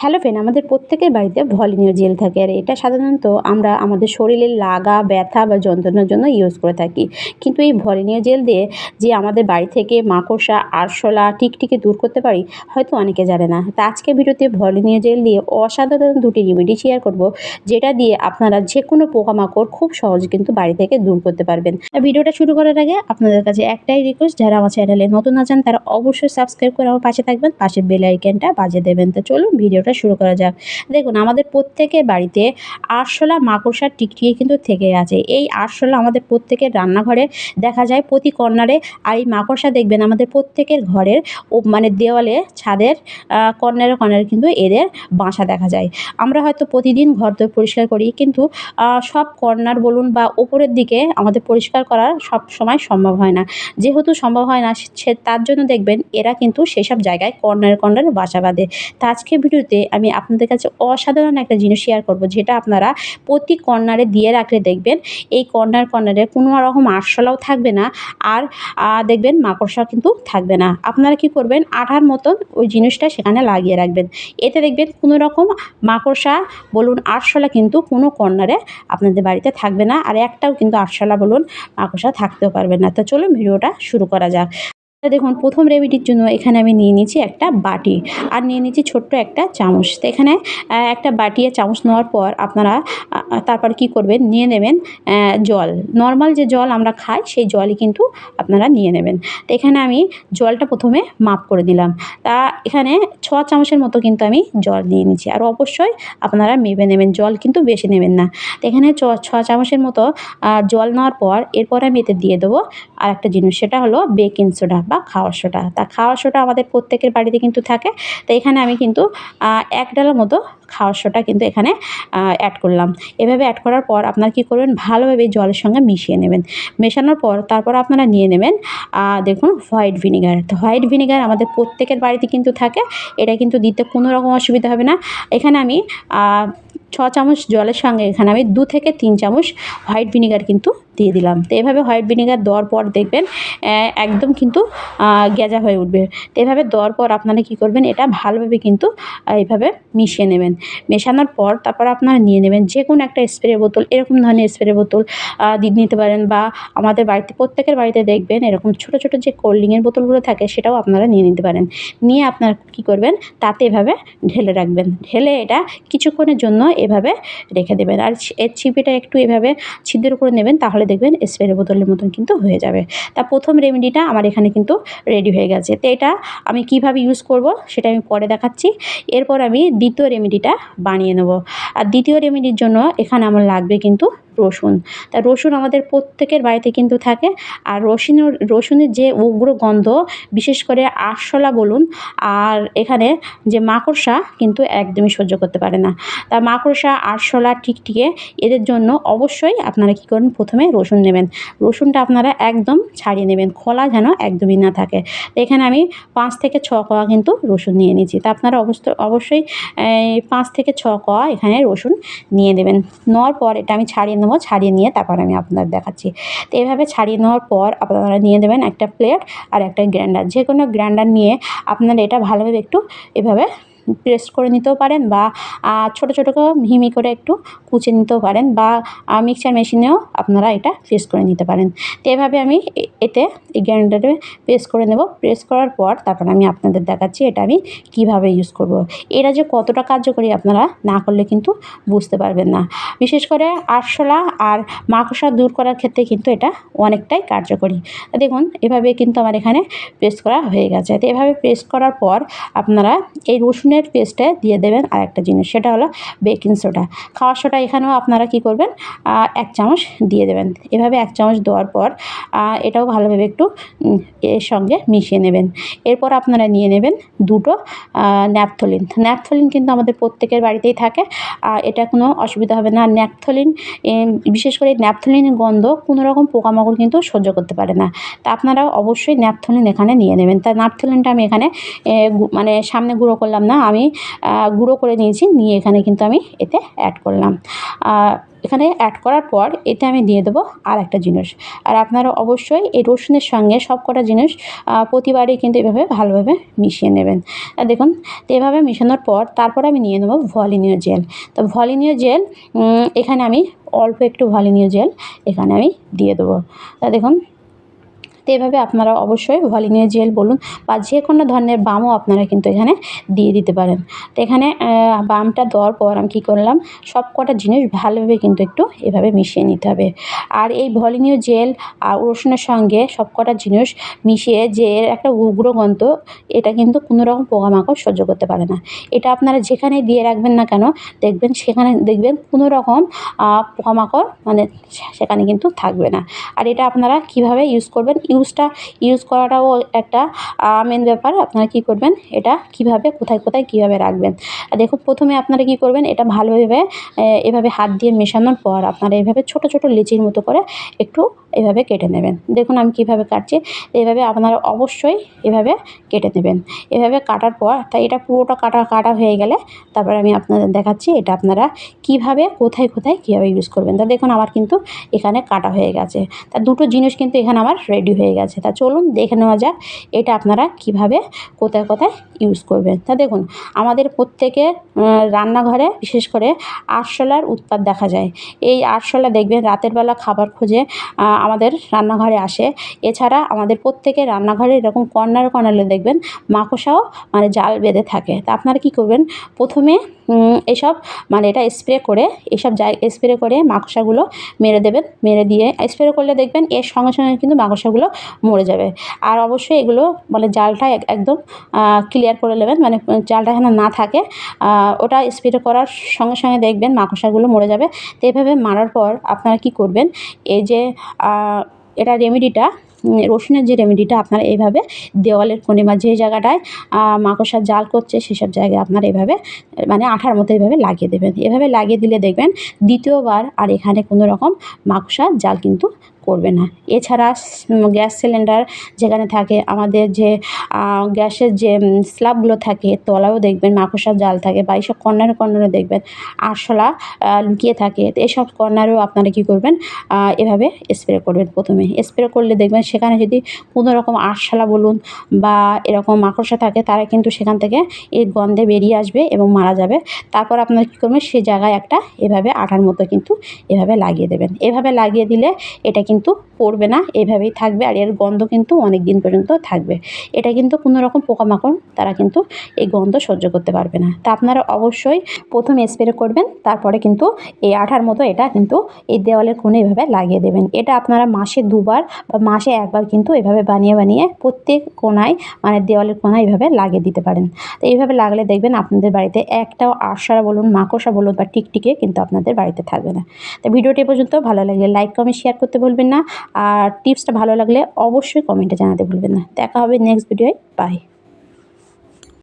Hello friend আমাদের প্রত্যেকের বাড়িতে ভলিনিও জেল থাকে আর এটা সাধারণত আমরা আমাদের শরীরের লাগা, ব্যথা বা যন্ত্রণার জন্য ইউজ করে থাকি। কিন্তু এই ভলিনিও জেল দিয়ে যে আমাদের বাড়ি থেকে মাকড়সা, আরশোলা, টিকটিকি দূর করতে পারি, হয়তো অনেকে জানে না। তা আজকে ভিডিওতে ভলিনিও জেল দিয়ে অসাধারণ দুটি রেমেডি শেয়ার করব, যেটা দিয়ে আপনারা যে কোনো পোকামাকড় খুব সহজে কিন্তু বাড়ি থেকে দূর করতে পারবেন। ভিডিওটা শুরু করার আগে আপনাদের কাছে একটাই রিকোয়েস্ট যারা আমার চ্যানেলে নতুন আছেন, তারা অবশ্যই সাবস্ক্রাইব করে আমার পাশে থাকবেন, পাশে বেল আইকনটা বাজিয়ে দেবেন। তো চলুন ভিডিওটা শুরু করা যাক। দেখুন, আমাদের প্রত্যেকের বাড়িতে আরশোলা মাকড়সার টিকটিকি কিন্তু থেকে আছে। এই আরশোলা আমাদের প্রত্যেকের রান্নাঘরে দেখা যায়, প্রতি কর্নারে আর এই মাকড়সা দেখবেন, আমাদের প্রত্যেকের ঘরের মানে দেওয়ালে, ছাদের কর্নারে কর্নারে কিন্তু এদের বাসা দেখা যায়। আমরা হয়তো প্রতিদিন ঘর দোর পরিষ্কার করি, কিন্তু সব কর্নার বলুন বা ওপরের দিকে আমাদের পরিষ্কার করা সব সময় সম্ভব হয় না। যেহেতু সম্ভব হয় না, সে তার জন্য দেখবেন, এরা কিন্তু সেসব জায়গায় কর্নারে কর্নারে বাসা বাঁধে। তা আজকে ভিডিওতে আমি আপনাদের কাছে অসাধারণ একটা জিনিস শেয়ার করব, যেটা আপনারা প্রতি কর্নারে দিয়ে রাখলে দেখবেন, এই কর্নার কর্নারে কোনো রকম আরশোলাও থাকবে না, আর দেখবেন মাকড়সা কিন্তু থাকবে না। আপনারা কি করবেন, আঠার মতন ওই জিনিসটা সেখানে লাগিয়ে রাখবেন। এতে দেখবেন কোনো রকম মাকড়সা, বলুন আরশোলা কিন্তু কোনো কর্নারে আপনাদের বাড়িতে থাকবে না, আর একটাও কিন্তু আরশোলা, বলুন মাকড়সা থাকতেও পারবে না। তো চলুন ভিডিওটা শুরু করা যাক। দেখুন, প্রথম রেমেডির জন্য এখানে আমি নিয়ে নিয়েছি একটা বাটি। আর নিয়ে নিয়েছি ছোট্ট একটা চামচ। তো এখানে একটা বাটি আর চামচ নেওয়ার পর আপনারা তারপর কি করবেন? নিয়ে নেবেন জল। নর্মাল যে জল আমরা খাই, সেই জলই কিন্তু আপনারা নিয়ে নেবেন। তো এখানে আমি জলটা প্রথমে মাপ করে দিলাম তা এখানে ছ চামচের মতো কিন্তু আমি জল দিয়ে নিচ্ছি আর অবশ্যই আপনারা মেপে নেবেন, জল কিন্তু বেশি নেবেন না। তো এখানে ছ ছ চামচের মতো জল নেওয়ার পর এরপর আমি এতে দিয়ে দেবো আর একটা জিনিস, সেটা হলো বেকিং সোডা বা খাওয়ার সোডা। তা খাওয়ার সোডা আমাদের প্রত্যেকের বাড়িতে কিন্তু থাকে। তো এখানে আমি কিন্তু এক ডালা মতো খাওয়ার সোডা কিন্তু এখানে অ্যাড করলাম। এভাবে অ্যাড করার পর আপনার কি করবেন? ভালোভাবে জলের সঙ্গে মিশিয়ে নেবেন। মেশানোর পর তারপর আপনারা নিয়ে নেবেন দেখুন হোয়াইট ভিনিগার। তো হোয়াইট ভিনিগার আমাদের প্রত্যেকের বাড়িতে কিন্তু থাকে। এটা কিন্তু দিতে কোনো রকম অসুবিধা হবে না। এখানে আমি ছ চামচ জলের সঙ্গে এখানে আমি দু থেকে তিন চামচ হোয়াইট ভিনিগার কিন্তু দিয়ে দিলাম। তো এভাবে হোয়াইট ভিনিগার দেওয়ার পর দেখবেন একদম কিন্তু গেজা হয়ে উঠবে। তো এভাবে দেওয়ার পর আপনারা কী করবেন, এটা ভালোভাবে কিন্তু এইভাবে মিশিয়ে নেবেন। মেশানোর পর তারপর আপনারা নিয়ে নেবেন যে কোনো একটা স্প্রে বোতল, এরকম ধরনের স্প্রে বোতল দিয়ে নিতে পারেন বা আমাদের বাড়িতে, প্রত্যেকের বাড়িতে দেখবেন এরকম ছোটো ছোটো যে কোল্ড ড্রিঙ্কের বোতলগুলো থাকে সেটাও আপনারা নিয়ে নিতে পারেন। নিয়ে আপনারা কী করবেন, তাতে এভাবে ঢেলে রাখবেন। ঢেলে এটা কিছুক্ষণের জন্য এভাবে রেখে দেবেন। আর এর ছিপিটা একটু এভাবে ছিদ্র করে নেবেন, তাহলে দেখবেন স্প্রে বোতলের মতন কিন্তু হয়ে যাবে। তা প্রথম রেমেডিটা আমার এখানে কিন্তু রেডি হয়ে গেছে। তো এটা আমি কীভাবে ইউজ করব সেটা আমি পরে দেখাচ্ছি। এরপর আমি দ্বিতীয় রেমেডিটা বানিয়ে নেব। আর দ্বিতীয় রেমেডির জন্য এখানে আমার লাগবে কিন্তু রসুন। তা রসুন আমাদের প্রত্যেকের বাড়িতে কিন্তু থাকে। আর রসুনের রসুনের যে উগ্র গন্ধ, বিশেষ করে আরশোলা বলুন, আর এখানে যে মাকড়সা কিন্তু একদমই সহ্য করতে পারে না। তা মাকড়সা, আরশোলা, টিকটিকে, এদের জন্য অবশ্যই আপনারা কী করুন, প্রথমে রসুন নেবেন। রসুনটা আপনারা একদম ছাড়িয়ে নেবেন, খোলা যেন একদমই না থাকে। তো এখানে আমি পাঁচ থেকে ছ কোয়া কিন্তু রসুন নিয়ে নিয়েছি। তা আপনারা অবশ্য, অবশ্যই পাঁচ থেকে ছ কোয়া এখানে রসুন নিয়ে নেবেন। নেওয়ার পর এটা আমি ছাড়িয়ে নেব, ছাড়িয়ে নিয়ে তারপর আমি আপনাদের দেখাচ্ছি। তো এইভাবে ছাড়িয়ে নেওয়ার পর আপনারা নিয়ে দেবেন একটা প্লেট আর একটা গ্র্যান্ডার যে কোনো গ্রাইন্ডার নিয়ে আপনারা এটা ভালোভাবে একটু এভাবে পেস্ট করে নিতেও পারেন বা ছোটো ছোটো করে মিহি করে একটু কুচে নিতেও পারেন বা মিক্সচার মেশিনেও আপনারা এটা পেস্ট করে নিতে পারেন। তো এভাবে আমি এতে এই গ্রাইন্ডারে পেস্ট করে নেব। প্রেস করার পর তারপর আমি আপনাদের দেখাচ্ছি এটা আমি কীভাবে ইউজ করব। এটা যে কতটা কার্যকরী আপনারা না করলে কিন্তু বুঝতে পারবেন না। বিশেষ করে আরশোলা আর মাকসা দূর করার ক্ষেত্রে কিন্তু এটা অনেকটাই কার্যকরী। দেখুন, এভাবে কিন্তু আমার এখানে প্রেস করা হয়ে গেছে। তো এভাবে প্রেস করার পর আপনারা এই রসুনের পেস্টে দিয়ে দেবেন আর একটা জিনিস, সেটা হলো বেকিং সোডা। খাওয়ার সোডা এখানেও আপনারা কি করবেন এক চামচ দিয়ে দেবেন। এভাবে এক চামচ দেওয়ার পর এটাও ভালোভাবে একটু এর সঙ্গে মিশিয়ে নেবেন। এরপর আপনারা নিয়ে নেবেন দুটো ন্যাপথলিন। ন্যাপথলিন কিন্তু আমাদের প্রত্যেকের বাড়িতেই থাকে এটা কোনো অসুবিধা হবে না। ন্যাপথলিন বিশেষ করে ন্যাপথলিনের গন্ধ কোনো রকম পোকামাকড় কিন্তু সহ্য করতে পারে না। তা আপনারা অবশ্যই ন্যাপথলিন এখানে নিয়ে নেবেন। তা ন্যাপথলিনটা আমি এখানে মানে সামনে গুঁড়ো করলাম না আমি গুঁড়ো করে নিয়েছি, নিয়ে এখানে কিন্তু আমি এতে অ্যাড করলাম। এখানে অ্যাড করার পর এতে আমি দিয়ে দেবো আর একটা জিনিস। আর আপনারা অবশ্যই এই রসুনের সঙ্গে সব কটা জিনিস প্রতিবারই কিন্তু এভাবে ভালোভাবে মিশিয়ে নেবেন। দেখুন তো এভাবে মেশানোর পর তারপর আমি নিয়ে নেব ভলিনীয় জেল। তো ভলিনীয় জেল এখানে আমি অল্প একটু ভলিনীয় জেল এখানে আমি দিয়ে দেবো। তা দেখুন তো এভাবে আপনারা অবশ্যই ভলিনীয় জেল বলুন বা যে কোনো ধরনের বামও আপনারা কিন্তু এখানে দিয়ে দিতে পারেন। তো এখানে বামটা দেওয়ার পর আমি কী করলাম সব কটা জিনিস ভালোভাবে কিন্তু একটু এভাবে মিশিয়ে নিতে হবে। আর এই ভলিনীয় জেল আর রসুনের সঙ্গে সব কটা জিনিস মিশিয়ে যে এর একটা উগ্র এটা কিন্তু কোনো রকম পোকামাকড় সহ্য করতে পারে না। এটা আপনারা যেখানে দিয়ে রাখবেন না কেন, দেখবেন সেখানে, দেখবেন কোনো রকম পোকামাকড় মানে সেখানে কিন্তু থাকবে না। আর এটা আপনারা কীভাবে ইউজ করবেন ইউজটা ইউজ করাটাও একটা মেন ব্যাপার। আপনারা কি করবেন? এটা কীভাবে, কোথায় কোথায়, কীভাবে রাখবেন? দেখুন, প্রথমে আপনারা কি করবেন? এটা ভালোভাবে এভাবে হাত দিয়ে মেশানোর পর আপনারা এভাবে ছোট ছোট লিচির মতো করে একটু এভাবে কেটে নেবেন। দেখুন আমি কীভাবে কাটছি। এভাবে আপনারা অবশ্যই এভাবে কেটে নেবেন। এভাবে কাটার পর তাই এটা পুরোটা কাটা কাটা হয়ে গেলে তারপরে আমি আপনাদের দেখাচ্ছি এটা আপনারা কীভাবে, কোথায় কোথায় কীভাবে ইউজ করবেন। তা দেখুন আমার কিন্তু এখানে কাটা হয়ে গেছে। তা দুটো জিনিস কিন্তু এখানে আমার রেডি হয়ে গেছে। তা চলুন দেখে নেওয়া যাক এটা আপনারা কীভাবে, কোথায় কোথায় ইউজ করবেন। তা দেখুন, আমাদের প্রত্যেকের রান্নাঘরে বিশেষ করে আরশোলার উৎপাত দেখা যায়। এই আরশোলা দেখবেন রাতের বেলা খাবার খোঁজে আমাদের রান্নাঘরে আসে। এছাড়া আমাদের প্রত্যেকের রান্নাঘরে এরকম কর্নার কর্নারে দেখবেন মাকড়সাও মানে জাল বেঁধে থাকে। তা আপনারা কী করবেন? প্রথমে এসব মানে এটা স্প্রে করে, এসব জায় স্প্রে করে মাকড়সাগুলো মেরে দেবেন, মেরে দিয়ে স্প্রে করলে দেখবেন এর সঙ্গে সঙ্গে কিন্তু মাকড়সাগুলো মরে যাবে। আর অবশ্যই এগুলো মানে জালটা একদম ক্লিয়ার করে নেবেন মানে জালটা যেন না থাকে ওটা স্প্রে করার সঙ্গে সঙ্গে দেখবেন মাকড়সাগুলো মরে যাবে। তো এভাবে মারার পর আপনারা কী করবেন, এই যে এটা রেমেডিটা রসুনের যে রেমেডিটা আপনারা এইভাবে দেওয়ালের কোণে বা যে জায়গাটায় মাকড়সার জাল করছে সেসব জায়গায় আপনারা এভাবে মানে আঠার মতো এভাবে লাগিয়ে দেবেন। এভাবে লাগিয়ে দিলে দেখবেন দ্বিতীয়বার আর এখানে কোনো রকম মাকসার জাল কিন্তু করবে না। এছাড়া গ্যাস সিলিন্ডার যেখানে থাকে, আমাদের যে গ্যাসের যে স্ল্যাবগুলো থাকে, তলায়ও দেখবেন, মাকড়সার জাল থাকে বা এইসব কর্নারে কর্নারে দেখবেন, আরশোলা লুকিয়ে থাকে। তো এসব কর্নারেও আপনারা কী করবেন? এভাবে স্প্রে করবেন প্রথমে। স্প্রে করলে দেখবেন সেখানে যদি কোনো রকম আরশোলা বলুন বা এরকম মাকড়সা থাকে, তারা কিন্তু সেখান থেকে এই গন্ধে বেরিয়ে আসবে এবং মারা যাবে। তারপর আপনারা কী করবেন? সেই জায়গায় একটা এভাবে আঠার মতো কিন্তু এভাবে লাগিয়ে দেবেন। এভাবে লাগিয়ে দিলে এটা কিন্তু কিন্তু পড়বে না, এভাবেই থাকবে আর এর গন্ধ কিন্তু অনেক দিন পর্যন্ত থাকবে। এটা কিন্তু কোনো রকম পোকামাকড় তারা কিন্তু এই গন্ধ সহ্য করতে পারবে না। তা আপনারা অবশ্যই প্রথম স্প্রে করবেন, তারপরে কিন্তু এই আঠার মতো এটা কিন্তু এই দেওয়ালের কোণে এভাবে লাগিয়ে দেবেন। এটা আপনারা মাসে দুবার বা মাসে একবার কিন্তু এভাবে বানিয়ে বানিয়ে প্রত্যেক কোনায় মানে দেওয়ালের কোনায় এভাবে লাগিয়ে দিতে পারেন। তো এইভাবে লাগলে দেখবেন আপনাদের বাড়িতে একটাও আশা বলুন, মাকড়সা বলুন বা টিকটিকে কিন্তু আপনাদের বাড়িতে থাকবে না। তো ভিডিওটি পর্যন্ত ভালো লাগলে লাইক কমেন্ট শেয়ার করতে বলবেন না। আর টিপসটা ভালো লাগলে অবশ্যই কমেন্টে জানাতে ভুলবেন না। দেখা হবে নেক্সট ভিডিওয় বাই